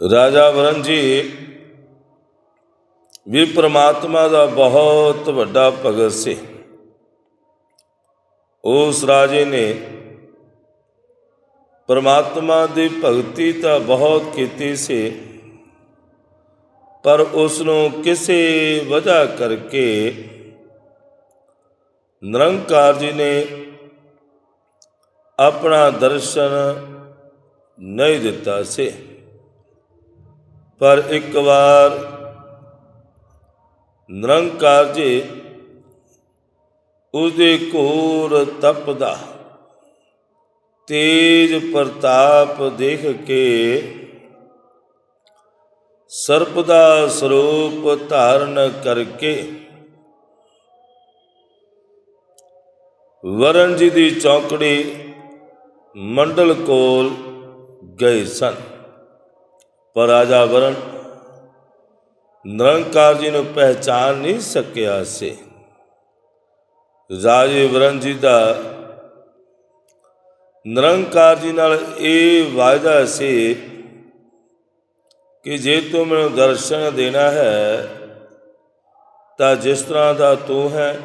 ਰਾਜਾ ਵਰਨ ਜੀ ਵੀ ਪ੍ਰਮਾਤਮਾ ਦਾ ਬਹੁਤ ਵੱਡਾ ਭਗਤ ਸੀ। ਉਸ ਰਾਜੇ ਨੇ ਪਰਮਾਤਮਾ ਦੀ ਭਗਤੀ ਤਾਂ ਬਹੁਤ ਕੀਤੀ ਸੀ, ਪਰ ਉਸ ਨੂੰ ਕਿਸੇ ਵਜ੍ਹਾ ਕਰਕੇ ਨਿਰੰਕਾਰ ਜੀ ਨੇ ਆਪਣਾ ਦਰਸ਼ਨ ਨਹੀਂ ਦਿੱਤਾ ਸੀ। ਪਰ ਇੱਕ ਵਾਰ ਨਿਰੰਕਾਰ ਜੀ ਉਹਦੇ ਘੋਰ ਤਪ ਦਾ ਤੇਜ ਪ੍ਰਤਾਪ ਦੇਖ ਕੇ ਸਰਪ ਦਾ ਸਰੂਪ ਧਾਰਨ ਕਰਕੇ ਵਰਨ ਜੀ ਦੀ ਚੌਕੜੀ ਮੰਡਲ ਕੋਲ ਗਏ ਸਨ। ਪਰ ਰਾਜਾ ਵਰਨ ਨਿਰੰਕਾਰ ਜੀ ਨੂੰ ਪਹਿਚਾਨ ਨਹੀਂ ਸਕਿਆ ਸੀ। ਰਾਜੇ ਵਰਨ ਜੀ ਦਾ ਨਿਰੰਕਾਰ ਜੀ ਨਾਲ ਇਹ ਵਾਅਦਾ ਸੀ ਕਿ ਜੇ ਤੂੰ ਮੈਨੂੰ ਦਰਸ਼ਨ ਦੇਣਾ ਹੈ, ਤਾਂ ਜਿਸ ਤਰ੍ਹਾਂ ਦਾ ਤੂੰ ਹੈ,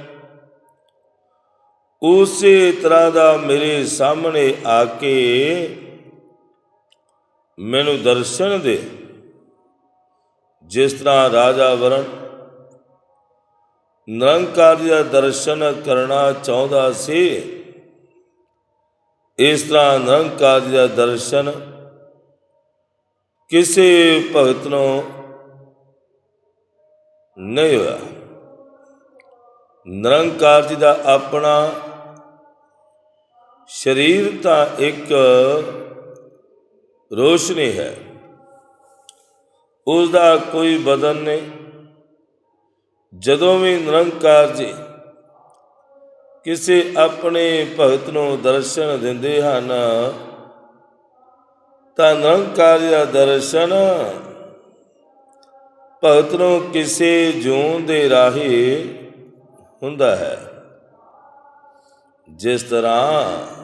ਉਸੇ ਤਰ੍ਹਾਂ ਦਾ ਮੇਰੇ ਸਾਹਮਣੇ ਆ ਕੇ ਮੈਨੂੰ ਦਰਸ਼ਨ ਦੇ। ਜਿਸ ਤਰ੍ਹਾਂ ਰਾਜਾ ਵਰਨ ਨਿਰੰਕਾਰ ਜੀ ਦਾ ਦਰਸ਼ਨ ਕਰਨਾ ਚਾਹੁੰਦਾ ਸੀ, ਇਸ ਤਰ੍ਹਾਂ ਨਿਰੰਕਾਰ ਜੀ ਦਾ ਦਰਸ਼ਨ ਕਿਸੇ ਭਗਤ ਨੂੰ ਨਹੀਂ ਹੋਇਆ। ਨਿਰੰਕਾਰ ਜੀ ਦਾ ਆਪਣਾ ਸਰੀਰ ਤਾਂ ਇੱਕ ਰੋਸ਼ਨੀ ਹੈ। ਉਸ ਦਾ ਕੋਈ ਬਦਨ ਨਹੀਂ। ਜਦੋਂ ਵੀ ਨਿਰੰਕਾਰ ਜੀ ਕਿਸੇ ਆਪਣੇ ਭਗਤ ਨੂੰ ਦਰਸ਼ਨ ਦਿੰਦੇ ਹਨ, ਤਾਂ ਨਿਰੰਕਾਰ ਜੀ ਦਾ ਦਰਸ਼ਨ ਭਗਤ ਨੂੰ ਕਿਸੇ ਜੂਨ ਦੇ ਰਾਹੀ ਹੁੰਦਾ ਹੈ। ਜਿਸ ਤਰ੍ਹਾਂ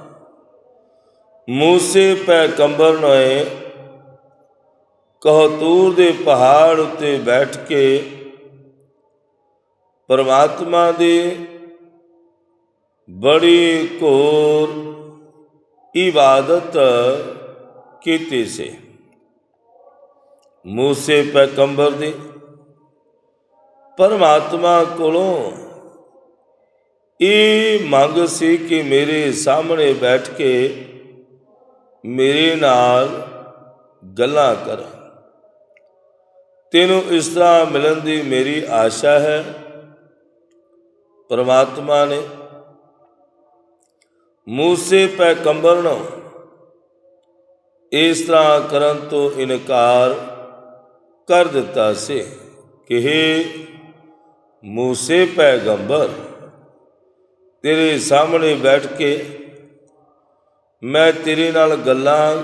ਮੂਸੇ ਪੈਗੰਬਰ ਨੇ ਕਹਤੂਰ ਦੇ ਪਹਾੜ ਉੱਤੇ ਬੈਠ ਕੇ ਪਰਮਾਤਮਾ ਦੀ ਬੜੀ ਘੋਰ ਇਬਾਦਤ ਕੀਤੀ ਸੀ। ਮੂਸੇ ਪੈਗੰਬਰ ਦੀ ਪਰਮਾਤਮਾ ਕੋਲੋਂ ਇਹ ਮੰਗ ਸੀ ਕਿ ਮੇਰੇ ਸਾਹਮਣੇ ਬੈਠ ਕੇ ਮੇਰੇ ਨਾਲ ਗੱਲਾਂ ਕਰ। ਤੈਨੂੰ ਇਸ ਤਰ੍ਹਾਂ ਮਿਲਣ ਦੀ ਮੇਰੀ ਆਸ਼ਾ ਹੈ। ਪਰਮਾਤਮਾ ਨੇ ਮੂਸੇ ਪੈਗੰਬਰ ਨੂੰ ਇਸ ਤਰ੍ਹਾਂ ਕਰਨ ਤੋਂ ਇਨਕਾਰ ਕਰ ਦਿੱਤਾ ਸੀ ਕਿ ਮੂਸੇ ਪੈਗੰਬਰ ਤੇਰੇ ਸਾਹਮਣੇ ਬੈਠ ਕੇ ਮੈਂ ਤੇਰੇ ਨਾਲ ਗੱਲਾਂ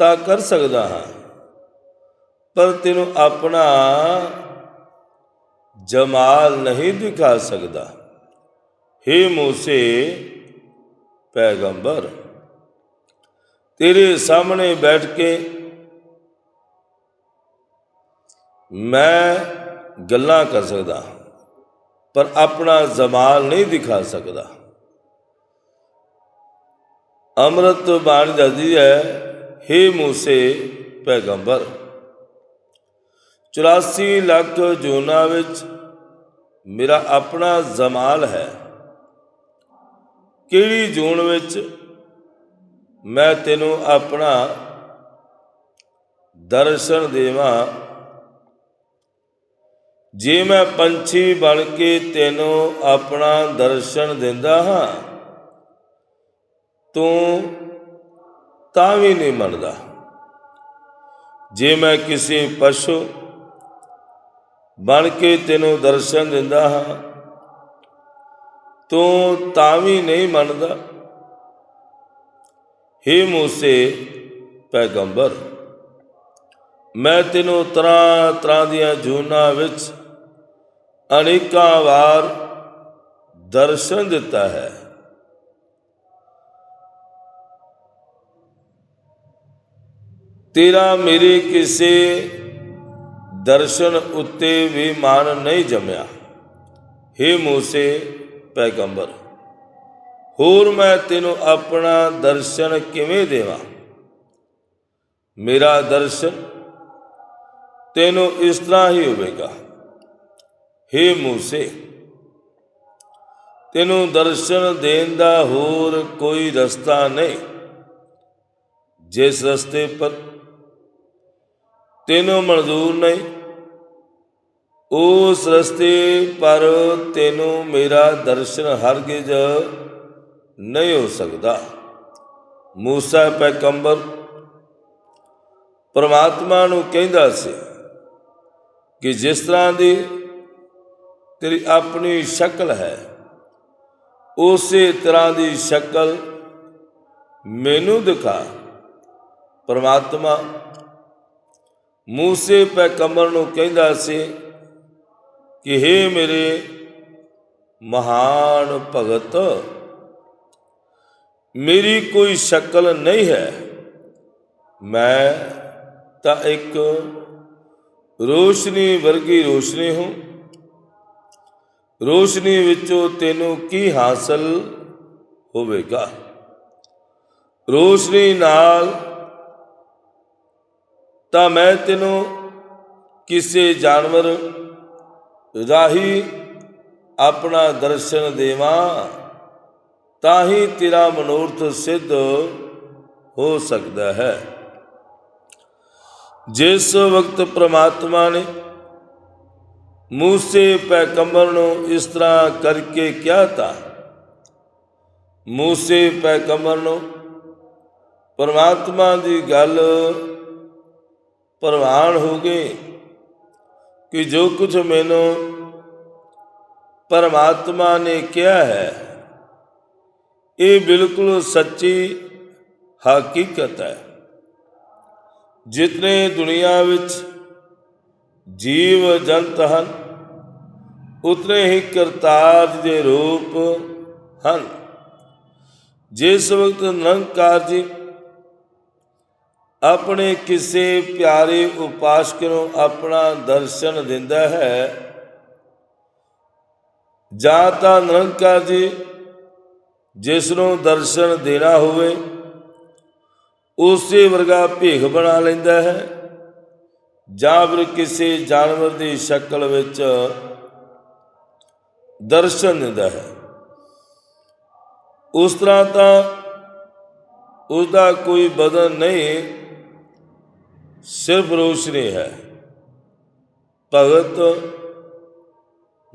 ਤਾਂ ਕਰ ਸਕਦਾ ਹਾਂ, ਪਰ ਤੈਨੂੰ ਆਪਣਾ ਜਮਾਲ ਨਹੀਂ ਦਿਖਾ ਸਕਦਾ। हे ਮੂਸੇ ਪੈਗੰਬਰ, ਤੇਰੇ ਸਾਹਮਣੇ ਬੈਠ ਕੇ ਮੈਂ ਗੱਲਾਂ ਕਰ ਸਕਦਾ, ਪਰ ਆਪਣਾ ਜਮਾਲ ਨਹੀਂ ਦਿਖਾ ਸਕਦਾ। ਅੰਮ੍ਰਿਤ ਬਾਣੀ ਦੱਸਦੀ ਹੈ। हे ਮੂਸੇ ਪੈਗੰਬਰ 84 ਲੱਖ ਜੂਨਾ ਵਿੱਚ ਮੇਰਾ ਆਪਣਾ ਜਮਾਲ ਹੈ। ਕਿਹੜੀ ਜੂਨ ਵਿੱਚ ਮੈਂ ਤੈਨੂੰ ਆਪਣਾ ਦਰਸ਼ਨ ਦੇਵਾਂ? ਜੇ ਮੈਂ ਪੰਛੀ ਬਣ ਕੇ ਤੈਨੂੰ ਆਪਣਾ ਦਰਸ਼ਨ ਦਿੰਦਾ ਹਾਂ ਤੂੰ ਤਾਂ ਵੀ ਨਹੀਂ ਮੰਨਦਾ। ਜੇ ਮੈਂ ਕਿਸੇ ਪਸ਼ੂ ਬਣ ਕੇ ਤੈਨੂੰ ਦਰਸ਼ਨ ਦਿੰਦਾ ਹਾਂ, ਤੂੰ ਤਾਂ ਵੀ ਨਹੀਂ ਮੰਨਦਾ। हे ਮੂਸੇ ਪੈਗੰਬਰ, ਮੈਂ ਤੈਨੂੰ ਤਰ੍ਹਾਂ ਤਰ੍ਹਾਂ ਦੀਆਂ ਜੂਨਾਂ ਵਿੱਚ ਅਨੇਕਾਂ ਵਾਰ ਦਰਸ਼ਨ ਦਿੱਤਾ ਹੈ। ਤੇਰਾ ਮੇਰੇ ਕਿਸੇ ਦਰਸ਼ਨ ਉੱਤੇ ਵੀ ਮਨ ਨਹੀਂ ਜਮਿਆ। हे ਮੂਸੇ ਪੈਗੰਬਰ, ਹੋਰ ਮੈਂ ਤੈਨੂੰ ਆਪਣਾ ਦਰਸ਼ਨ ਕਿਵੇਂ ਦੇਵਾਂ? ਮੇਰਾ ਦਰਸ਼ਨ ਤੈਨੂੰ ਇਸ ਤਰ੍ਹਾਂ ਹੀ ਹੋਵੇਗਾ। हे ਮੂਸੇ, ਤੈਨੂੰ ਦਰਸ਼ਨ ਦੇਣ ਦਾ ਹੋਰ ਕੋਈ ਰਸਤਾ ਨਹੀਂ। ਜਿਸ ਰਸਤੇ ਪਰ ਤੈਨੂੰ ਮਨਜ਼ੂਰ ਨਹੀਂ। ਉਸ ਰਸਤੇ ਪਰ ਤੈਨੂੰ ਮੇਰਾ ਦਰਸ਼ਨ ਹਰਗਿਜ਼ ਨਹੀਂ ਹੋ ਸਕਦਾ। ਮੂਸਾ ਪੈਗੰਬਰ ਪਰਮਾਤਮਾ ਨੂੰ ਕਹਿੰਦਾ ਸੀ ਕਿ ਜਿਸ ਤਰ੍ਹਾਂ ਦੀ ਤੇਰੀ ਆਪਣੀ ਸ਼ਕਲ ਹੈ, ਉਸੇ ਤਰ੍ਹਾਂ ਦੀ ਸ਼ਕਲ ਮੈਨੂੰ ਦਿਖਾ। ਪਰਮਾਤਮਾ ਮੂਸੇ ਪੈਗੰਬਰ ਨੂੰ ਕਹਿੰਦਾ ਸੀ ਕਿ हे ਮੇਰੇ ਮਹਾਨ ਭਗਤ, ਮੇਰੀ ਕੋਈ ਸ਼ਕਲ ਨਹੀਂ ਹੈ। ਮੈਂ ਤਾਂ ਇੱਕ ਰੋਸ਼ਨੀ ਵਰਗੀ ਰੋਸ਼ਨੀ ਹੂੰ। ਰੋਸ਼ਨੀ ਵਿੱਚੋਂ ਤੈਨੂੰ ਕੀ ਹਾਸਲ ਹੋਵੇਗਾ? ਰੋਸ਼ਨੀ ਨਾਲ ਤਾਂ ਮੈਂ ਤੈਨੂੰ ਕਿਸੇ ਜਾਨਵਰ ਰਾਹੀ ਆਪਣਾ ਦਰਸ਼ਨ ਦੇਵਾਂ, ਤਾਂ ਹੀ ਤੇਰਾ ਮਨੋਰਥ ਸਿੱਧ ਹੋ ਸਕਦਾ ਹੈ। ਜਿਸ ਵਕਤ ਪ੍ਰਮਾਤਮਾ ਨੇ ਮੂਸੇ ਪੈਗੰਬਰ ਨੂੰ ਇਸ ਤਰ੍ਹਾਂ ਕਰਕੇ ਕਿਹਾ ਤਾਂ, ਮੂਸੇ ਪੈਗੰਬਰ ਨੂੰ ਪਰਮਾਤਮਾ ਦੀ ਗੱਲ ਪ੍ਰਵਾਨ ਹੋ ਗਏ ਕਿ ਜੋ ਕੁਝ ਮੈਨੂੰ ਪਰਮਾਤਮਾ ਨੇ ਕਿਹਾ ਹੈ, ਇਹ ਬਿਲਕੁਲ ਸੱਚੀ ਹਕੀਕਤ ਹੈ। ਜਿਤਨੇ ਦੁਨੀਆ ਵਿੱਚ ਜੀਵ ਜੰਤ ਹਨ, ਉਤਨੇ ਹੀ ਕਰਤਾਰ ਦੇ ਰੂਪ ਹਨ। ਜਿਸ ਵਕਤ ਨਿਰੰਕਾਰ ਜੀ ਆਪਣੇ ਕਿਸੇ ਪਿਆਰੇ ਉਪਾਸਕ ਨੂੰ ਆਪਣਾ ਦਰਸ਼ਨ ਦਿੰਦਾ ਹੈ। ਜਾਂ ਤਾਂ ਨਿਰੰਕਾਰ ਜੀ, ਜਿਸ ਨੂੰ ਦਰਸ਼ਨ ਦੇਣਾ ਹੋਵੇ, ਉਸੇ ਵਰਗਾ ਭੇਖ ਬਣਾ ਲੈਂਦਾ ਹੈ। ਜਾਂ ਫਿਰ ਕਿਸੇ ਜਾਨਵਰ ਦੀ ਸ਼ਕਲ ਵਿੱਚ ਦਰਸ਼ਨ ਦਿੰਦਾ ਹੈ। ਉਸ ਤਰ੍ਹਾਂ ਤਾਂ ਉਸ ਦਾ ਕੋਈ ਬਦਨ ਨਹੀਂ ਸਿਰਫ ਰੋਸ਼ਨੀ ਹੈ। ਭਗਤ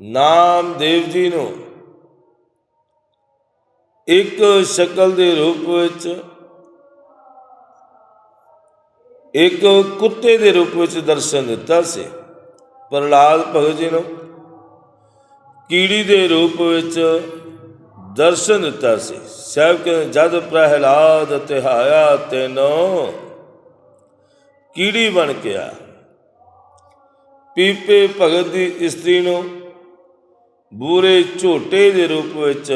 ਨਾਮਦੇਵ ਜੀ ਨੂੰ ਇੱਕ ਸ਼ਕਲ ਦੇ ਰੂਪ ਵਿੱਚ, ਇੱਕ ਕੁੱਤੇ ਦੇ ਰੂਪ ਵਿੱਚ ਦਰਸ਼ਨ ਦਿੱਤਾ ਸੀ। ਪ੍ਰਹਲਾਦ ਭਗਤ ਜੀ ਨੂੰ ਕੀੜੀ ਦੇ ਰੂਪ ਵਿੱਚ ਦਰਸ਼ਨ ਦਿੱਤਾ ਸੀ। ਸਾਹਿਬ ਕਹਿੰਦੇ, ਜਦ ਪ੍ਰਹਿਲਾਦ ਤਿਹਾਇਆ ਤੈਨੋ ਕੀੜੀ ਬਣ ਕੇ ਆ। ਪੀਪੇ ਭਗਤ ਦੀ ਇਸਤਰੀ ਨੂੰ ਬੂਰੇ ਝੋਟੇ ਦੇ ਰੂਪ ਵਿੱਚ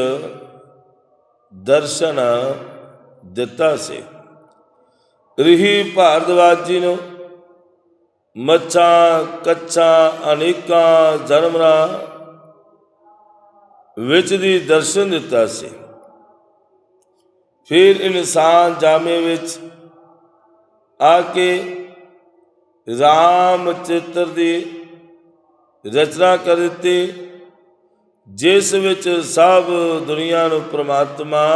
ਦਰਸ਼ਨ ਦਿੱਤਾ ਸੀ। ਰਹੀ ਭਾਰਦਵਾਜ ਜੀ ਨੂੰ ਮੱਛਾਂ ਕੱਚਾਂ ਅਨੇਕਾਂ ਜਨਮਰਾਂ ਵਿੱਚ ਦੀ ਦਰਸ਼ਨ ਦਿੱਤਾ ਸੀ। ਫਿਰ ਇਨਸਾਨ ਜਾਮੇ ਵਿੱਚ ਆ ਕੇ ਰਾਮ ਚਿੱਤਰ ਦੀ ਰਚਨਾ ਕਰ ਦਿੱਤੀ, ਜਿਸ ਵਿੱਚ ਸਭ ਦੁਨੀਆ ਨੂੰ ਪ੍ਰਮਾਤਮਾ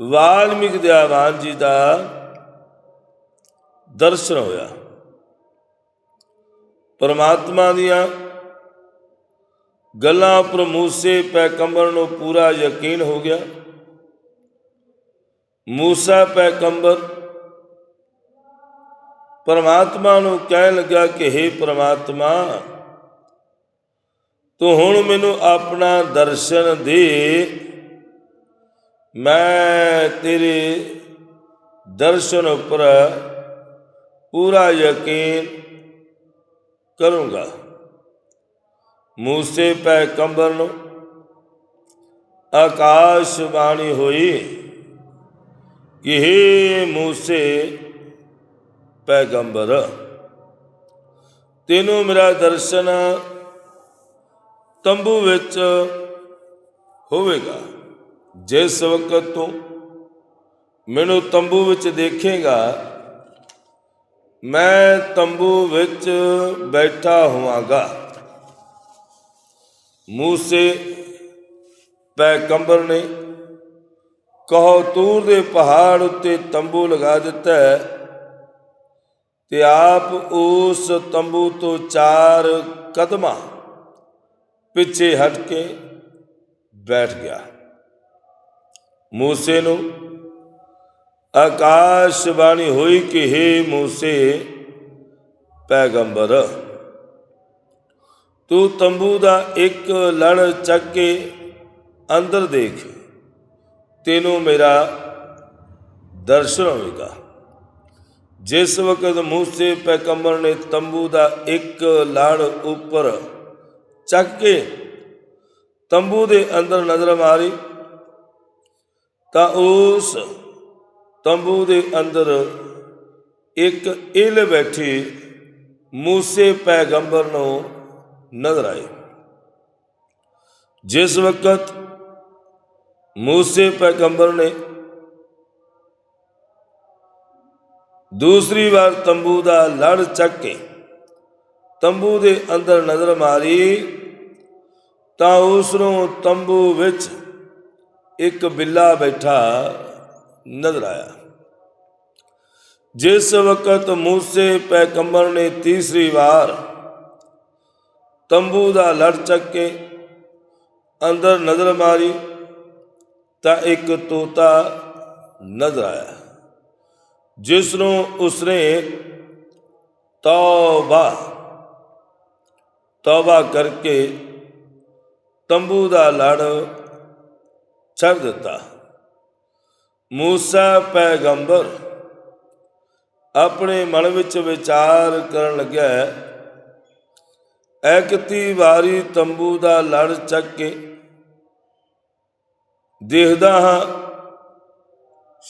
ਵਾਲਮੀਕ ਦਿਆਵਾਨ ਜੀ ਦਾ ਦਰਸ਼ਨ ਹੋਇਆ। ਪਰਮਾਤਮਾ ਦੀਆਂ ਗੱਲਾਂ ਪਰ ਮੂਸੇ ਪੈਗੰਬਰ ਨੂੰ ਪੂਰਾ ਯਕੀਨ ਹੋ ਗਿਆ। ਮੂਸਾ ਪੈਗੰਬਰ ਪਰਮਾਤਮਾ ਨੂੰ ਕਹਿਣ ਲੱਗਾ ਕਿ हे ਪਰਮਾਤਮਾ, ਤੂੰ ਹੁਣ ਮੈਨੂੰ ਆਪਣਾ ਦਰਸ਼ਨ ਦੇ। ਮੈਂ ਤੇਰੇ ਦਰਸ਼ਨ ਉੱਪਰ ਪੂਰਾ ਯਕੀਨ ਕਰੂੰਗਾ। ਮੂਸੇ ਪੈਗੰਬਰ ਨੂੰ ਆਕਾਸ਼ ਬਾਣੀ ਹੋਈ ਕਿ हे ਮੂਸੇ ਪੈਗੰਬਰ, ਤੈਨੂੰ ਮੇਰਾ ਦਰਸ਼ਨ ਤੰਬੂ ਵਿੱਚ ਹੋਵੇਗਾ। ਜਿਸ ਵਕਤ ਤੂੰ ਮੈਨੂੰ ਤੰਬੂ ਵਿੱਚ ਦੇਖੇਗਾ, ਮੈਂ ਤੰਬੂ ਵਿੱਚ ਬੈਠਾ ਹੋਵਾਂਗਾ। ਮੂਸੇ ਪੈਗੰਬਰ ਨੇ ਕਹੋ, ਤੂਰ ਦੇ ਪਹਾੜ ਉੱਤੇ ਤੰਬੂ ਲਗਾ ਦਿੱਤਾ ਹੈ। ਤੇ ਆਪ ਉਸ ਤੰਬੂ ਤੋਂ ਚਾਰ ਕਦਮਾਂ ਪਿੱਛੇ ਹਟ ਕੇ ਬੈਠ ਗਿਆ। ਮੂਸੇ ਨੂੰ ਆਕਾਸ਼ਬਾਣੀ ਹੋਈ ਕਿ हे ਮੂਸੇ, ਪੈਗੰਬਰ, ਤੂੰ ਤੰਬੂ ਦਾ ਇੱਕ ਲੜ ਚੱਕ ਕੇ ਅੰਦਰ ਦੇਖ, ਤੈਨੂੰ ਮੇਰਾ ਦਰਸ਼ਨ ਹੋਵੇਗਾ। ਜਿਸ ਵਕਤ ਮੂਸੇ ਪੈਗੰਬਰ ਨੇ ਤੰਬੂ ਦਾ ਇੱਕ ਲੜ ਉੱਪਰ ਚੱਕ ਕੇ ਤੰਬੂ ਦੇ ਅੰਦਰ ਨਜ਼ਰ ਮਾਰੀ, ਤਾਂ ਉਸ ਤੰਬੂ ਦੇ ਅੰਦਰ ਇੱਕ ਇਲ ਬੈਠੀ ਮੂਸੇ ਪੈਗੰਬਰ ਨੂੰ ਨਜ਼ਰ ਆਈ। ਜਿਸ ਵਕਤ ਮੂਸੇ ਪੈਗੰਬਰ ਨੇ ਦੂਸਰੀ ਵਾਰ ਤੰਬੂ ਦਾ ਲੜ ਚੱਕ ਕੇ ਤੰਬੂ ਦੇ ਅੰਦਰ ਨਜ਼ਰ ਮਾਰੀ, ਤਾਂ ਉਸ ਨੂੰ ਤੰਬੂ ਵਿੱਚ ਇੱਕ ਬਿੱਲਾ ਬੈਠਾ ਨਜ਼ਰ ਆਇਆ। ਜਿਸ ਵਕਤ ਮੂਸੇ ਪੈਗੰਬਰ ਨੇ ਤੀਸਰੀ ਵਾਰ ਤੰਬੂ ਦਾ ਲੜ ਚੱਕ ਕੇ ਅੰਦਰ ਨਜ਼ਰ ਮਾਰੀ, ਤਾਂ ਇੱਕ ਤੋਤਾ ਨਜ਼ਰ ਆਇਆ। ਜਿਸ ਨੂੰ ਉਸਨੇ ਤੌਬਾ ਤੌਬਾ ਕਰਕੇ ਤੰਬੂ ਦਾ ਲੜ ਛੱਡ ਦਿੱਤਾ। ਮੂਸਾ ਪੈਗੰਬਰ ਆਪਣੇ ਮਨ ਵਿੱਚ ਵਿਚਾਰ ਕਰਨ ਲੱਗਿਆ ਐਕਤੀ ਵਾਰੀ ਤੰਬੂ ਦਾ ਲੜ ਚੱਕ ਕੇ ਦੇਖਦਾ ਹਾਂ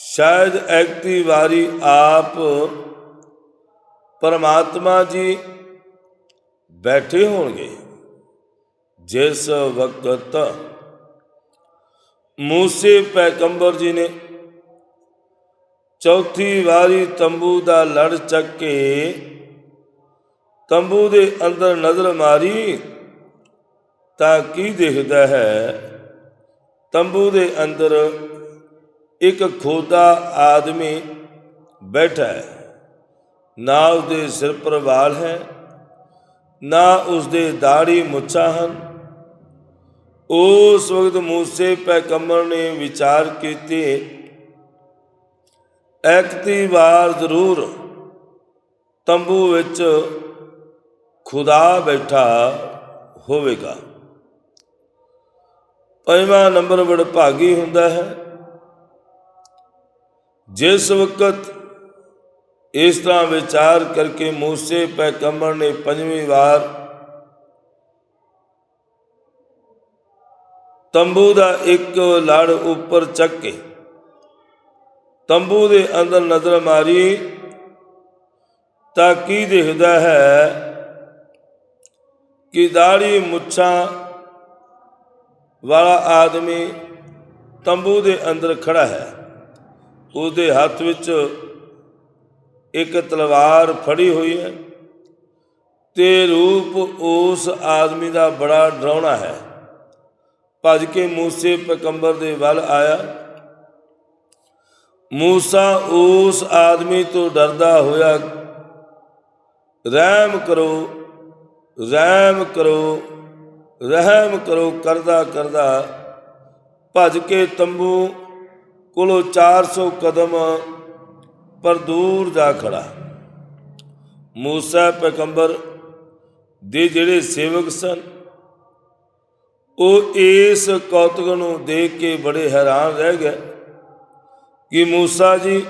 ਸ਼ਾਇਦ ਐਕਤੀ ਵਾਰੀ ਆਪ ਪਰਮਾਤਮਾ ਜੀ ਬੈਠੇ ਹੋਣਗੇ। ਜਿਸ ਵਕਤ ਮੂਸੇ ਪੈਗੰਬਰ ਜੀ ਨੇ ਚੌਥੀ ਵਾਰੀ ਤੰਬੂ ਦਾ ਲੜ ਚੱਕ ਕੇ ਤੰਬੂ ਦੇ ਅੰਦਰ ਨਜ਼ਰ ਮਾਰੀ, ਤਾਂ ਕੀ ਦਿਖਦਾ ਹੈ? ਤੰਬੂ ਦੇ ਅੰਦਰ ਇੱਕ ਖੋਦਾ ਆਦਮੀ ਬੈਠਾ ਹੈ। ਨਾ ਉਸਦੇ ਸਿਰ ਪਰ ਵਾਲ ਹੈ, ਨਾ ਉਸਦੇ ਦਾੜੀ ਮੁੱਛਾਂ ਹਨ। ਉਸ ਵਕਤ ਮੂਸੇ ਪੈਗੰਬਰ ਨੇ ਵਿਚਾਰ ਕੀਤੇ ਐਕਤੀ ਵਾਰ ਜ਼ਰੂਰ ਤੰਬੂ ਵਿੱਚ ਖੁਦਾ ਬੈਠਾ ਹੋਵੇਗਾ। ਪੰਜਵਾਂ ਨੰਬਰ ਵਡਭਾਗੀ ਹੁੰਦਾ ਹੈ ਜਿਸ ਵਕਤ ਇਸ ਤਰ੍ਹਾਂ ਵਿਚਾਰ ਕਰਕੇ ਮੂਸੇ ਪੈਗੰਬਰ ਨੇ ਪੰਜਵੀਂ ਵਾਰ, ਤੰਬੂ ਦਾ ਇੱਕ ਲੜ ਉੱਪਰ ਚੱਕ। ਕੇ ਤੰਬੂ ਦੇ ਅੰਦਰ ਨਜ਼ਰ ਮਾਰੀ, ਤਾਂ ਕੀ ਦਿਖਦਾ ਹੈ ਕਿ ਦਾੜੀ ਮੁੱਛਾਂ ਵਾਲਾ ਆਦਮੀ ਤੰਬੂ ਦੇ ਅੰਦਰ ਖੜਾ ਹੈ? ਉਹਦੇ ਹੱਥ ਵਿੱਚ ਇੱਕ ਤਲਵਾਰ ਫੜੀ ਹੋਈ ਹੈ ਤੇ ਰੂਪ ਉਸ ਆਦਮੀ ਦਾ ਬੜਾ ਡਰਾਉਣਾ ਹੈ। ਭੱਜ ਕੇ ਮੂਸੇ ਪੈਗੰਬਰ ਦੇ ਵੱਲ ਆਇਆ। ਮੂਸਾ ਉਸ ਆਦਮੀ ਤੋਂ ਡਰਦਾ ਹੋਇਆ, ਰਹਿਮ ਕਰੋ ਰਹਿਮ ਕਰੋ ਰਹਿਮ ਕਰੋ ਕਰਦਾ ਕਰਦਾ ਭੱਜ ਕੇ ਤੰਬੂ ਕੋਲੋਂ 400 ਕਦਮ ਪਰ ਦੂਰ ਜਾ ਖੜਾ। ਮੂਸਾ ਪੈਗੰਬਰ ਦੇ ਜਿਹੜੇ ਸੇਵਕ ਸਨ, ਉਹ ਇਸ ਕੌਤਕ ਨੂੰ ਦੇਖ ਕੇ ਬੜੇ ਹੈਰਾਨ ਰਹਿ ਗਏ ਕਿ ਮੂਸਾ ਜੀ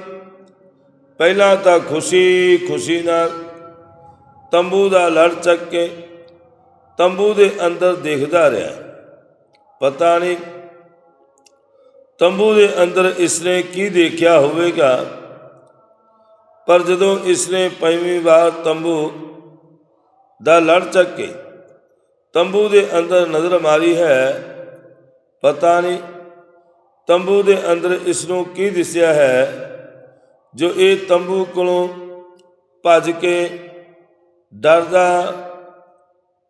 ਪਹਿਲਾਂ ਤਾਂ ਖੁਸ਼ੀ ਖੁਸ਼ੀ ਨਾਲ ਤੰਬੂ ਦਾ ਲੜ ਚੱਕ ਕੇ ਤੰਬੂ ਦੇ ਅੰਦਰ ਦੇਖਦਾ ਰਿਹਾ। ਪਤਾ ਨਹੀਂ ਤੰਬੂ ਦੇ ਅੰਦਰ ਇਸਨੇ ਕੀ ਦੇਖਿਆ ਹੋਵੇਗਾ? ਪਰ ਜਦੋਂ ਇਸਨੇ ਪੰਜਵੀਂ ਵਾਰ ਤੰਬੂ ਦਾ ਲੜ ਚੱਕ ਕੇ ਤੰਬੂ ਦੇ ਅੰਦਰ ਨਜ਼ਰ ਮਾਰੀ ਹੈ, ਪਤਾ ਨਹੀਂ ਤੰਬੂ ਦੇ ਅੰਦਰ ਇਸ ਨੂੰ ਕੀ ਦਿਸਿਆ ਹੈ, ਜੋ ਇਹ ਤੰਬੂ ਕੋਲੋਂ ਭੱਜ ਕੇ ਡਰਦਾ,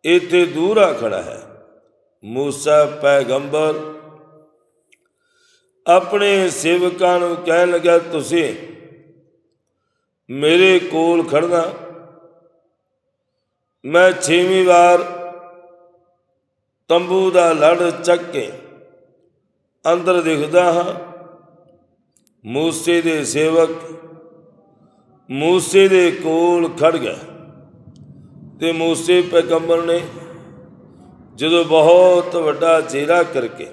ਇੱਥੇ ਦੂਰ ਆ ਖੜਾ ਹੈ। ਮੂਸਾ ਪੈਗੰਬਰ ਆਪਣੇ ਸੇਵਕਾਂ ਨੂੰ ਕਹਿਣ ਲੱਗਾ ਤੁਸੀਂ ਮੇਰੇ ਕੋਲ ਖੜਨਾ। ਮੈਂ ਛੇਵੀਂ ਵਾਰ ਤੰਬੂ ਦਾ ਲੜ ਚੱਕ ਕੇ ਅੰਦਰ ਦਿਖਦਾ ਹਾਂ, ਮੂਸੇ ਦੇ ਸੇਵਕ ਮੂਸੇ ਦੇ ਕੋਲ ਖੜ ਗਿਆ ਤੇ ਮੂਸੇ ਪੈਗੰਬਰ ਨੇ ਜਦੋਂ ਬਹੁਤ ਵੱਡਾ ਚਿਹਰਾ ਕਰਕੇ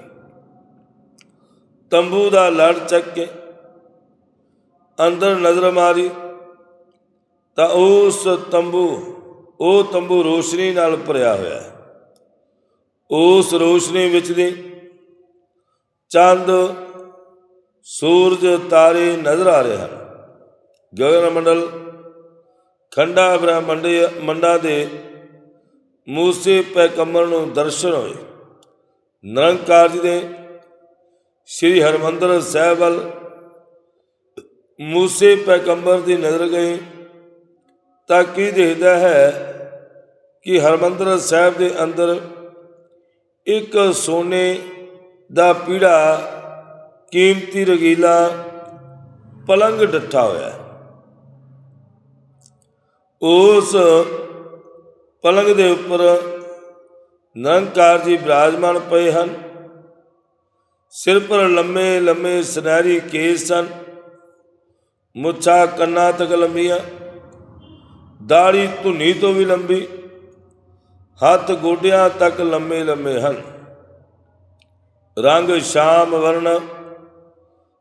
ਤੰਬੂ ਦਾ ਲੜ ਚੱਕ ਕੇ ਅੰਦਰ ਨਜ਼ਰ ਮਾਰੀ, ਤਾਂ ਉਸ ਤੰਬੂ, ਉਹ ਤੰਬੂ ਰੋਸ਼ਨੀ ਨਾਲ ਭਰਿਆ ਹੋਇਆ ਹੈ। ਉਸ ਰੋਸ਼ਨੀ ਵਿੱਚ ਦੇ ਚੰਦ, ਸੂਰਜ, ਤਾਰੇ ਨਜ਼ਰ ਆ ਰਹੇ ਹਨ। ਗਗਨ ਮੰਡਲ, ਖੰਡਾ ਬ੍ਰਹਮੰਡ, ਮੰਡਾ ਦੇ ਮੂਸੇ ਪੈਗੰਬਰ ਨੂੰ ਦਰਸ਼ਨ ਹੋਏ। ਨਿਰੰਕਾਰ ਜੀ ਦੇ ਸ੍ਰੀ ਹਰਮੰਦਰ ਸਾਹਿਬ ਵੱਲ ਮੂਸੇ ਪੈਗੰਬਰ ਦੀ ਨਜ਼ਰ ਗਈ ਤਾਂ ਕੀ ਦੇਖਦਾ ਹੈ ਕਿ ਹਰਮੰਦਰ ਸਾਹਿਬ ਦੇ ਅੰਦਰ ਇੱਕ ਸੋਨੇ ਦਾ ਪੀੜਾ ਕੀਮਤੀ ਰਗੀਲਾ ਪਲੰਗ ਡੱਠਾ ਹੋਇਆ ਉਸ ਪਲੰਗ ਦੇ ਉੱਪਰ ਨਿਰੰਕਾਰ ਜੀ ਬਿਰਾਜਮਾਨ ਪਏ ਹਨ। ਸਿਰ ਪਰ ਲੰਮੇ ਲੰਮੇ ਸੁਨਹਿਰੀ ਕੇਸ ਸਨ। ਮੁੱਛਾਂ ਕੰਨਾਂ ਤੱਕ ਲੰਬੀਆਂ ਦਾੜੀ ਧੁਨੀ ਤੋਂ ਵੀ ਲੰਬੀ, ਹੱਥ ਗੋਡਿਆਂ ਤੱਕ ਲੰਮੇ ਲੰਮੇ ਹਨ। ਰੰਗ ਸ਼ਾਮ ਵਰਣ,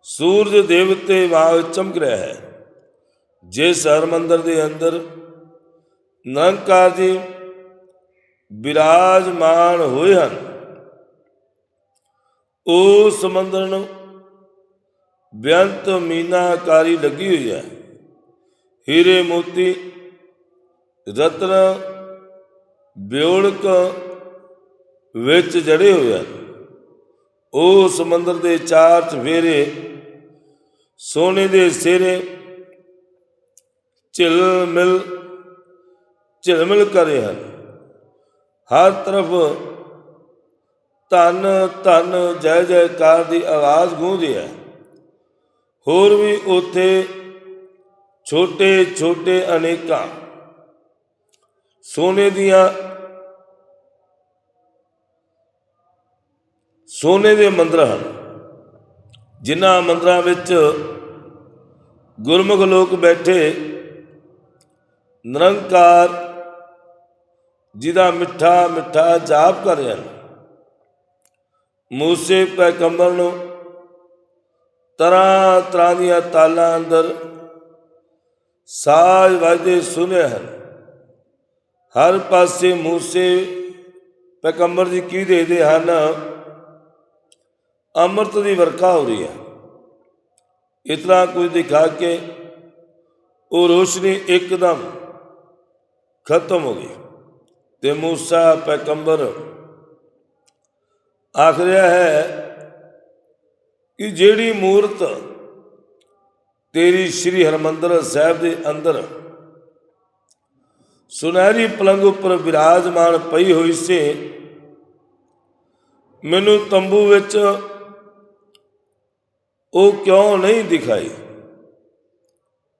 ਸੂਰਜ ਦੇਵਤੇ ਵਾਂਗ ਚਮਕ ਰਿਹਾ ਹੈ। ਜਿਸ ਹਰਮੰਦਰ ਦੇ ਅੰਦਰ ਨਿਰੰਕਾਰ ਜੀ ਬਿਰਾਜਮਾਨ ਹੋਏ ਹਨ। ਉਹ ਸਮੁੰਦਰ ਨੂੰ ਬੇਅੰਤ ਮੀਨਾਕਾਰੀ ਲੱਗੀ ਹੋਈ ਹੈ। ਹੀਰੇ ਮੋਤੀ, ਰਤਨ ਬਿਉਲਕ ਵਿੱਚ ਜੜੇ ਹੋਏ ਹਨ। ਉਸ ਮੰਦਰ ਦੇ ਚਾਰ ਚਫੇਰੇ, ਸੋਨੇ ਦੇ ਸਿਰੇ ਝਿਲਮਿਲ ਝਿਲਮਿਲ ਕਰੇ ਹਨ। ਹਰ ਤਰਫ ਧੰਨ ਧੰਨ, ਜੈ ਜੈਕਾਰ ਦੀ ਆਵਾਜ਼ ਗੂੰਜਦੀ ਹੈ। ਹੋਰ ਵੀ ਉਥੇ ਛੋਟੇ ਛੋਟੇ ਅਨੇਕਾਂ ਸੋਨੇ ਦੀਆਂ, ਸੋਨੇ ਦੇ ਮੰਦਰ ਹਨ, ਜਿਨ੍ਹਾਂ ਮੰਦਰਾਂ ਵਿੱਚ ਗੁਰਮੁਖ ਲੋਕ ਬੈਠੇ ਨਿਰੰਕਾਰ ਜਿਹਦਾ ਮਿੱਠਾ ਮਿੱਠਾ ਜਾਪ ਕਰ ਰਹੇ ਹਨ। ਮੂਸੇ ਪੈਗੰਬਰ ਨੂੰ। ਤਰ੍ਹਾਂ ਤਰ੍ਹਾਂ ਦੀਆਂ ਤਾਲਾਂ ਅੰਦਰ ਸਾਜ਼ ਵੱਜਦੇ ਸੁਨੇ ਹਨ। ਹਰ ਪਾਸੇ ਮੂਸੇ ਪੈਗੰਬਰ ਜੀ ਕੀ ਦੇਖਦੇ ਹਨ? ਅੰਮ੍ਰਿਤ ਦੀ ਵਰਖਾ ਹੋ ਰਹੀ ਹੈ। ਇਤਨਾ ਕੁਝ ਦਿਖਾ ਕੇ ਉਹ ਰੋਸ਼ਨੀ ਇੱਕਦਮ ਖਤਮ ਹੋ ਗਈ। ਤੇ ਮੂਸਾ ਪੈਗੰਬਰ ਆਖ ਰਿਹਾ ਹੈ ਕਿ ਜਿਹੜੀ ਮੂਰਤ ਤੇਰੀ ਸ੍ਰੀ ਹਰਮੰਦਰ ਸਾਹਿਬ ਦੇ ਅੰਦਰ ਸੁਨਹਿਰੀ ਪਲੰਗ ਉੱਪਰ ਵਿਰਾਜਮਾਨ ਪਈ ਹੋਈ ਸੀ, ਮੈਨੂੰ ਤੰਬੂ ਵਿੱਚ ਉਹ ਕਿਉਂ ਨਹੀਂ ਦਿਖਾਈ?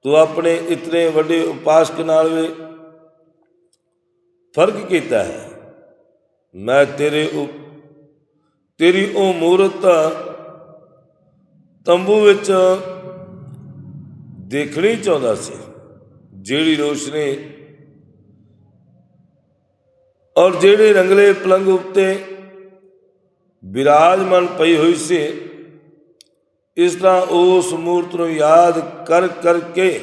ਤੂੰ ਆਪਣੇ ਇਤਨੇ ਵੱਡੇ ਉਪਾਸਕ ਨਾਲ ਵੀ ਫ਼ਰਕ ਕੀਤਾ ਹੈ। ਮੈਂ ਤੇਰੇ ਉ- ਤੇਰੀ ਉਹ ਮੂਰਤ ਤੰਬੂ ਵਿੱਚ ਦੇਖਣੀ ਚਾਹੁੰਦਾ ਸੀ, ਜਿਹੜੀ ਰੋਸ਼ਨੀ ਔਰ ਜਿਹੜੇ ਰੰਗਲੇ ਪਲੰਗ ਉੱਤੇ ਵਿਰਾਜਮਾਨ ਪਈ ਹੋਈ ਸੀ, ਇਸ ਤਰ੍ਹਾਂ ਉਸ ਮੂਰਤ ਨੂੰ ਯਾਦ ਕਰ ਕਰਕੇ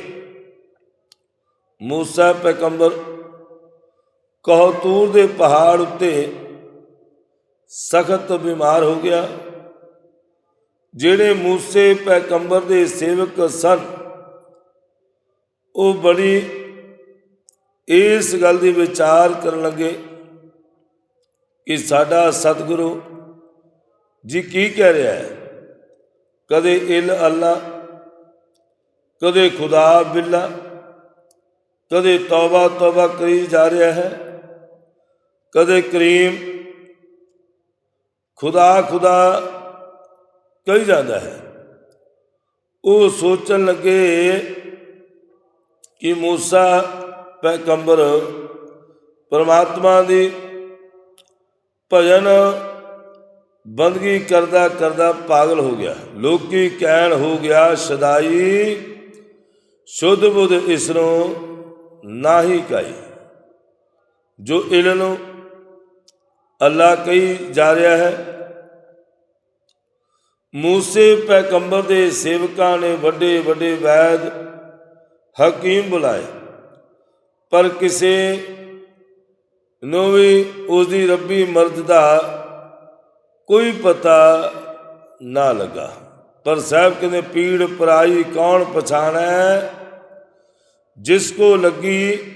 ਮੂਸਾ ਪੈਗੰਬਰ ਕਹਤੂਰ ਦੇ ਪਹਾੜ ਉੱਤੇ ਸਖਤ ਬਿਮਾਰ ਹੋ ਗਿਆ। ਜਿਹੜੇ ਮੂਸੇ ਪੈਗੰਬਰ ਦੇ ਸੇਵਕ ਸਨ, ਉਹ ਬੜੀ ਇਸ ਗੱਲ ਦੀ ਵਿਚਾਰ ਕਰਨ ਲੱਗੇ ਕਿ ਸਾਡਾ ਸਤਿਗੁਰੂ ਜੀ ਕੀ ਕਹਿ ਰਿਹਾ ਹੈ? ਕਦੇ ਇਲ ਅੱਲਾ, ਕਦੇ ਖੁਦਾ ਬਿੱਲਾ, ਕਦੇ ਤੌਬਾ ਤੌਬਾ ਕਰੀ ਜਾ ਰਿਹਾ ਹੈ, ਕਦੇ ਕਰੀਮ ਖੁਦਾ ਖੁਦਾ ਕਹੀ ਜਾਂਦਾ ਹੈ। ਉਹ ਸੋਚਣ ਲੱਗੇ ਕਿ ਮੂਸਾ ਪੈਗੰਬਰ ਪਰਮਾਤਮਾ ਦੀ ਭਜਨ ਬੰਦਗੀ ਕਰਦਾ ਕਰਦਾ ਪਾਗਲ ਹੋ ਗਿਆ। ਲੋਕੀ ਕਹਿਣ, ਹੋ ਗਿਆ ਸਦਾਈ, ਸ਼ੁੱਧ ਬੁੱਧ ਇਸਰੋਂ ਨਾਹੀ ਕਾਈ ਜੋ ਇਲ ਨੂੰ ਅੱਲਾ ਕਹੀ ਜਾ ਰਿਹਾ ਹੈ। ਮੂਸੇ ਪੈਗੰਬਰ ਦੇ ਸੇਵਕਾਂ ਨੇ ਵੱਡੇ ਵੱਡੇ ਵੈਦ, ਹਕੀਮ ਬੁਲਾਏ। ਪਰ ਕਿਸੇ ਨੂੰ ਵੀ ਉਸ ਦੀ ਰੱਬੀ ਮਰਦ ਦਾ ਕੋਈ ਪਤਾ ਨਾ ਲੱਗਾ। ਪਰ ਸਾਹਿਬ ਕਹਿੰਦੇ, ਪੀੜ ਪਰਾਈ ਕੌਣ ਪਛਾਣੈ? ਜਿਸ ਕੋ ਲੱਗੀ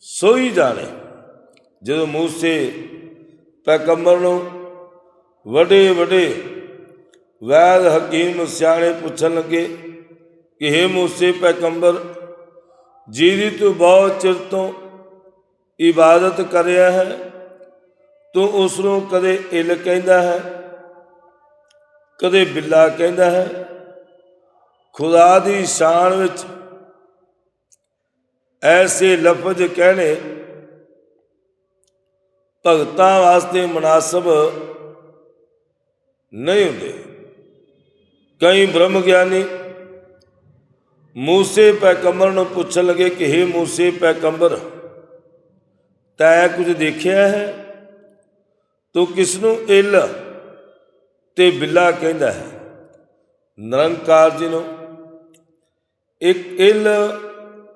ਸੋਈ ਜਾਣੇ। ਜਦੋਂ ਮੂਸੇ ਪੈਗੰਬਰ ਨੂੰ ਵੱਡੇ ਵੱਡੇ ਵੈਦ ਹਕੀਮ ਸਿਆਣੇ ਪੁੱਛਣ ਲੱਗੇ ਕਿ हे ਮੂਸੇ ਪੈਗੰਬਰ, ਜਿਹਦੀ ਤੂੰ ਬਹੁਤ ਚਿਰ ਤੋਂ ਇਬਾਦਤ ਕਰ ਰਿਹਾ ਹੈ, ਤੂੰ ਉਸ ਨੂੰ ਕਦੇ ਇਲ ਕਹਿੰਦਾ ਹੈ, ਕਦੇ ਬਿੱਲਾ ਕਹਿੰਦਾ ਹੈ? ਖੁਦਾ ਦੀ ਸ਼ਾਨ ਵਿੱਚ ਐਸੇ ਲਫ਼ਜ਼ ਕਹਿਣੇ ਭਗਤਾਂ ਵਾਸਤੇ ਮناسب ਨਹੀਂ ਹੁੰਦੇ। ਕਈ ਬ੍ਰਹਮ ਗਿਆਨੀ ਮੂਸੇ ਪੈਗੰਬਰ ਨੂੰ ਪੁੱਛਣ ਲੱਗੇ ਕਿ हे ਮੂਸੇ ਪੈਗੰਬਰ ਤੈ ਕੁਝ ਦੇਖਿਆ ਹੈ? ਤੂੰ ਕਿਸ ਨੂੰ ਇਲ ਤੇ ਬਿੱਲਾ ਕਹਿੰਦਾ ਹੈ? ਨਿਰੰਕਾਰ ਜੀ ਨੂੰ ਇੱਕ ਇਲ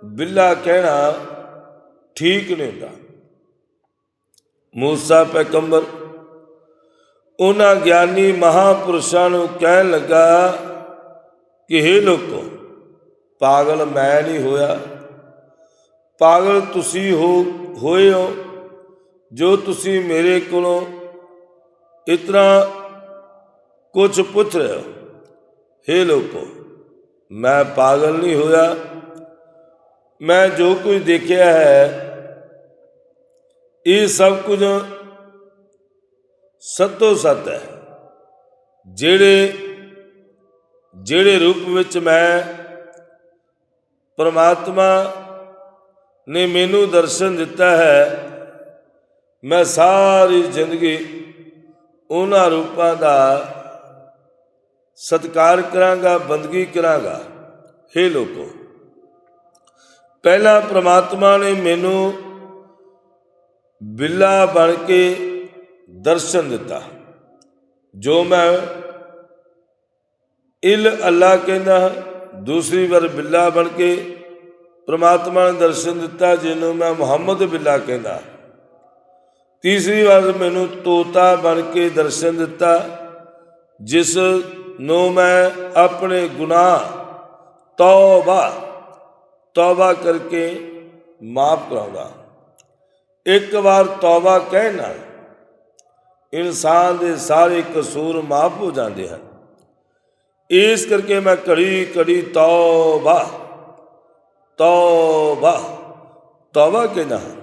ਬਿੱਲਾ ਕਹਿਣਾ ਠੀਕ ਨਹੀਂ ਹੁੰਦਾ। ਮੂਸਾ ਪੈਗੰਬਰ, ਉਹਨਾਂ ਗਿਆਨੀ ਮਹਾਪੁਰਸ਼ਾਂ ਨੂੰ ਕਹਿਣ ਲੱਗਾ, ਕਿ हे ਲੋਕੋ, ਪਾਗਲ ਮੈਂ ਨਹੀਂ ਹੋਇਆ। ਪਾਗਲ ਤੁਸੀਂ ਹੋ, ਹੋਏ ਹੋ, ਜੋ ਤੁਸੀਂ ਮੇਰੇ ਕੋਲੋਂ ਇਤਨਾ ਕੁਝ ਪੁੱਛ ਰਹੇ ਹੋ। हे ਲੋਕੋ, ਮੈਂ ਪਾਗਲ ਨਹੀਂ ਹੋਇਆ। ਮੈਂ ਜੋ ਕੁਝ ਦੇਖਿਆ ਹੈ ਇਹ ਸਭ ਕੁਝ ਸਤੋ ਸਤ ਹੈ। ਜਿਹੜੇ ਜਿਹੜੇ ਰੂਪ ਵਿੱਚ ਮੈਂ ਪਰਮਾਤਮਾ ਨੇ ਮੈਨੂੰ ਦਰਸ਼ਨ ਦਿੱਤਾ ਹੈ, ਮੈਂ ਸਾਰੀ ਜ਼ਿੰਦਗੀ ਉਹਨਾਂ ਰੂਪਾਂ ਦਾ ਸਤਕਾਰ ਕਰਾਂਗਾ, ਬੰਦਗੀ ਕਰਾਂਗਾ। हे ਲੋਕੋ, ਪਹਿਲਾਂ ਪ੍ਰਮਾਤਮਾ ਨੇ ਮੈਨੂੰ ਬਿੱਲਾ ਬਣ ਕੇ ਦਰਸ਼ਨ ਦਿੱਤਾ। ਜੋ ਮੈਂ ਇਲ ਅੱਲਾ ਕਹਿੰਦਾ ਹਾਂ, ਦੂਸਰੀ ਵਾਰ ਬਿੱਲਾ ਬਣ ਕੇ ਪ੍ਰਮਾਤਮਾ ਨੇ ਦਰਸ਼ਨ ਦਿੱਤਾ, ਜਿਹਨੂੰ ਮੈਂ ਮੁਹੰਮਦ ਬਿੱਲਾ ਕਹਿੰਦਾ। ਤੀਸਰੀ ਵਾਰ ਮੈਨੂੰ ਤੋਤਾ ਬਣ ਕੇ ਦਰਸ਼ਨ ਦਿੱਤਾ, ਜਿਸ ਨੂੰ ਮੈਂ ਆਪਣੇ ਗੁਨਾਹ ਤੌਬਾ ਤੌਬਾ ਕਰਕੇ ਮਾਫ ਕਰਾਉਂਦਾ। ਇੱਕ ਵਾਰ ਤੌਬਾ ਕਹਿਣਾ ਇਨਸਾਨ ਦੇ ਸਾਰੇ ਕਸੂਰ ਮਾਫ ਹੋ ਜਾਂਦੇ ਹਨ। ਇਸ ਕਰਕੇ ਮੈਂ ਘੜੀ ਘੜੀ ਤੌਬਾ ਤੌਬਾ ਤੌਬਾ ਕਹਿੰਦਾ ਹਾਂ।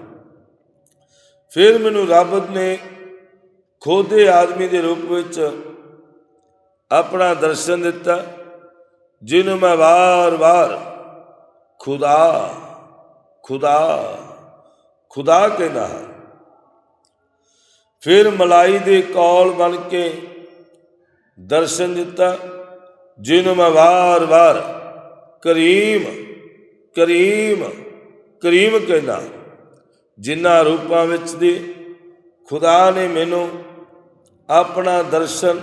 ਫਿਰ ਮੈਨੂੰ ਰੱਬ ਨੇ ਖੋਦੇ ਆਦਮੀ ਦੇ ਰੂਪ ਵਿੱਚ ਆਪਣਾ ਦਰਸ਼ਨ ਦਿੱਤਾ, ਜਿਹਨੂੰ ਮੈਂ ਵਾਰ-ਵਾਰ ਖੁਦਾ ਖੁਦਾ ਖੁਦਾ ਕਹਿੰਦਾ ਹਾਂ। ਫਿਰ ਮਲਾਈ ਦੇ ਕੌਲ ਬਣ ਕੇ ਦਰਸ਼ਨ ਦਿੱਤਾ ਜਿਹਨੂੰ ਮੈਂ ਵਾਰ-ਵਾਰ ਕਰੀਮ ਕਰੀਮ ਕਰੀਮ ਕਹਿੰਦਾ, ਜਿਨ੍ਹਾਂ ਰੂਪਾਂ ਵਿੱਚ ਦੀ ਖੁਦਾ ਨੇ ਮੈਨੂੰ ਆਪਣਾ ਦਰਸ਼ਨ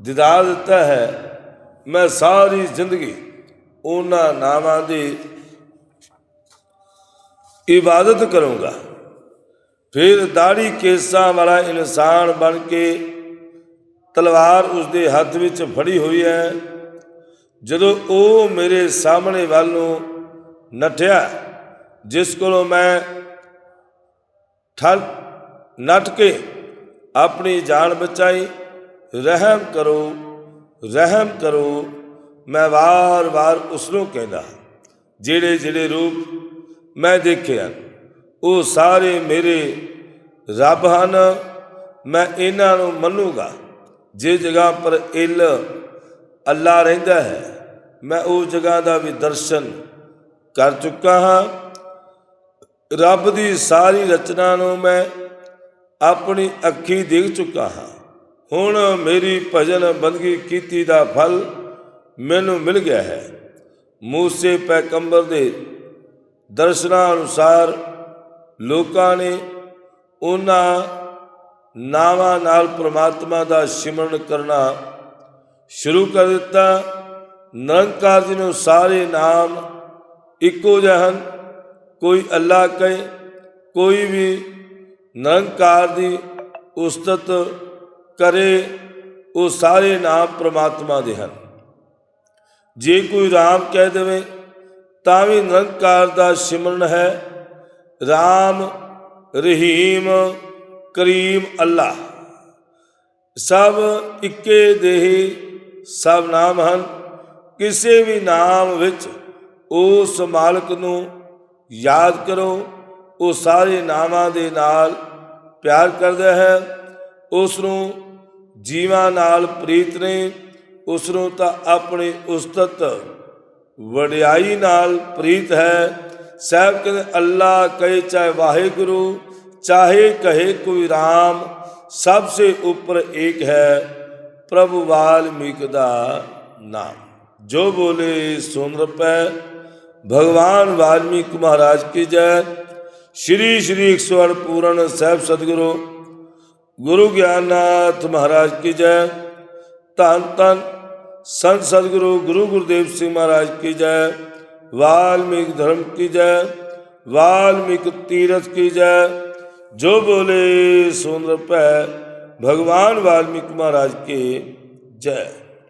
ਦਿਦਾਰ ਦਿੱਤਾ ਹੈ, ਮੈਂ ਸਾਰੀ ਜ਼ਿੰਦਗੀ ਉਹਨਾਂ ਨਾਵਾਂ ਦੀ ਇਬਾਦਤ ਕਰੂੰਗਾ। ਫਿਰ ਦਾੜੀ ਕੇਸਾਂ ਵਾਲਾ ਇਨਸਾਨ ਬਣ ਕੇ ਤਲਵਾਰ ਉਸ ਦੇ ਹੱਥ ਵਿੱਚ ਫੜੀ ਹੋਈ ਹੈ। ਜਦੋਂ ਉਹ ਮੇਰੇ ਸਾਹਮਣੇ ਵੱਲ ਨੂੰ ਨੱਠਿਆ, ਜਿਸ ਕੋਲੋਂ ਮੈਂ ਠਲ, ਨੱਠ ਕੇ ਆਪਣੀ ਜਾਨ ਬਚਾਈ, ਰਹਿਮ ਕਰੋ ਰਹਿਮ ਕਰੋ, ਮੈਂ ਵਾਰ-ਵਾਰ ਉਸ ਨੂੰ ਕਹਿੰਦਾ ਜਿਹੜੇ ਜਿਹੜੇ ਰੂਪ ਮੈਂ ਦੇਖਿਆ, ਉਹ ਸਾਰੇ ਮੇਰੇ ਰੱਬ ਹਨ, ਮੈਂ ਇਹਨਾਂ ਨੂੰ ਮੰਨੂਗਾ। ਜੇ ਜਗ੍ਹਾ ਪਰ ਇਲ ਅੱਲਾ ਰਹਿੰਦਾ ਹੈ, ਮੈਂ ਉਹ ਜਗ੍ਹਾ ਦਾ ਵੀ ਦਰਸ਼ਨ ਕਰ ਚੁੱਕਾ ਹਾਂ। ਰੱਬ ਦੀ ਸਾਰੀ ਰਚਨਾ ਨੂੰ ਮੈਂ ਆਪਣੀ ਅੱਖੀ ਦੇਖ ਚੁੱਕਾ ਹਾਂ। ਹੁਣ ਮੇਰੀ ਭਜਨ ਬੰਦਗੀ ਕੀਤੀ ਦਾ ਫਲ ਮੈਨੂੰ ਮਿਲ ਗਿਆ ਹੈ। ਮੂਸੇ ਪੈਗੰਬਰ ਦੇ ਦਰਸ਼ਨਾਂ ਅਨੁਸਾਰ ਲੋਕਾਂ ਨੇ ਉਹਨਾਂ ਨਾਵਾਂ ਨਾਲ ਪ੍ਰਮਾਤਮਾ ਦਾ ਸਿਮਰਨ ਕਰਨਾ ਸ਼ੁਰੂ ਕਰ ਦਿੱਤਾ। ਨਿਰੰਕਾਰ ਜੀ ਨੂੰ ਸਾਰੇ ਨਾਮ ਇੱਕੋ ਜਿਹੇ ਹਨ। ਕੋਈ ਅੱਲਾ ਕਹੇ, ਕੋਈ ਵੀ ਨਿਰੰਕਾਰ ਦੀ ਉਸਤਤ ਕਰੇ, ਉਹ ਸਾਰੇ ਨਾਮ ਪ੍ਰਮਾਤਮਾ ਦੇ ਹਨ। ਜੇ ਕੋਈ ਰਾਮ ਕਹਿ ਦੇਵੇ ਤਾਂ ਵੀ ਨਿਰੰਕਾਰ ਦਾ ਸਿਮਰਨ ਹੈ। ਰਾਮ, ਰਹੀਮ, ਕਰੀਮ ਅੱਲਾ ਸਭ ਇੱਕੇ ਦੇਹੀ ਸਭ ਨਾਮ ਹਨ। ਕਿਸੇ ਵੀ ਨਾਮ ਵਿੱਚ ਉਸ ਮਾਲਕ ਨੂੰ ਯਾਦ ਕਰੋ। ਉਹ ਸਾਰੇ ਨਾਮਾਂ ਦੇ ਨਾਲ ਪਿਆਰ ਕਰਦਾ ਹੈ। ਉਸ ਨੂੰ ਜੀਵਾਂ ਨਾਲ ਪ੍ਰੀਤ ਨੇ। ਉਸ ਨੂੰ ਤਾਂ ਆਪਣੀ ਉਸਤਤ ਵਡਿਆਈ ਨਾਲ ਪ੍ਰੀਤ ਹੈ। ਸਾਹਿਬ ਕਹਿੰਦੇ, ਅੱਲਾ ਕਹੇ ਚਾਹੇ ਵਾਹਿਗੁਰੂ, ਚਾਹੇ ਕਹੇ ਕੋਈ ਰਾਮ, ਸਭ ਸੇ ਉੱਪਰ ਇੱਕ ਹੈ, ਪ੍ਰਭੂ ਵਾਲਮੀਕ ਦਾ ਨਾਮ। ਜੋ ਬੋਲੇ ਸੁਨ ਰਪੈ, ਭਗਵਾਨ ਵਾਲਮੀਕ ਮਹਾਰਾਜ ਕੀ ਜੈ। ਸ਼੍ਰੀ ਸ਼੍ਰੀ 108 ਪੂਰਨ ਸਾਹਿਬ ਸਤਿਗੁਰੂ, ਗੁਰੂ ਗਿਆਨਨਾਥ ਮਹਾਰਾਜ ਕੀ ਜੈ। ਧੰਨ ਧੰਨ ਸੰਤ ਸਤਿਗੁਰੂ, ਗੁਰੂ ਗੁਰਦੇਵ ਸਿੰਘ ਮਹਾਰਾਜ ਕੀ ਜੈ, ਵਾਲਮੀਕ ਧਰਮ ਕੀ ਜੈ, ਵਾਲਮੀਕ ਤੀਰਥ ਕੀ ਜੈ, ਜੋ ਬੋਲੇ ਸੁਨ ਰਪੈ ਭਗਵਾਨ ਵਾਲਮੀਕ ਮਹਾਰਾਜ ਕੀ ਜੈ।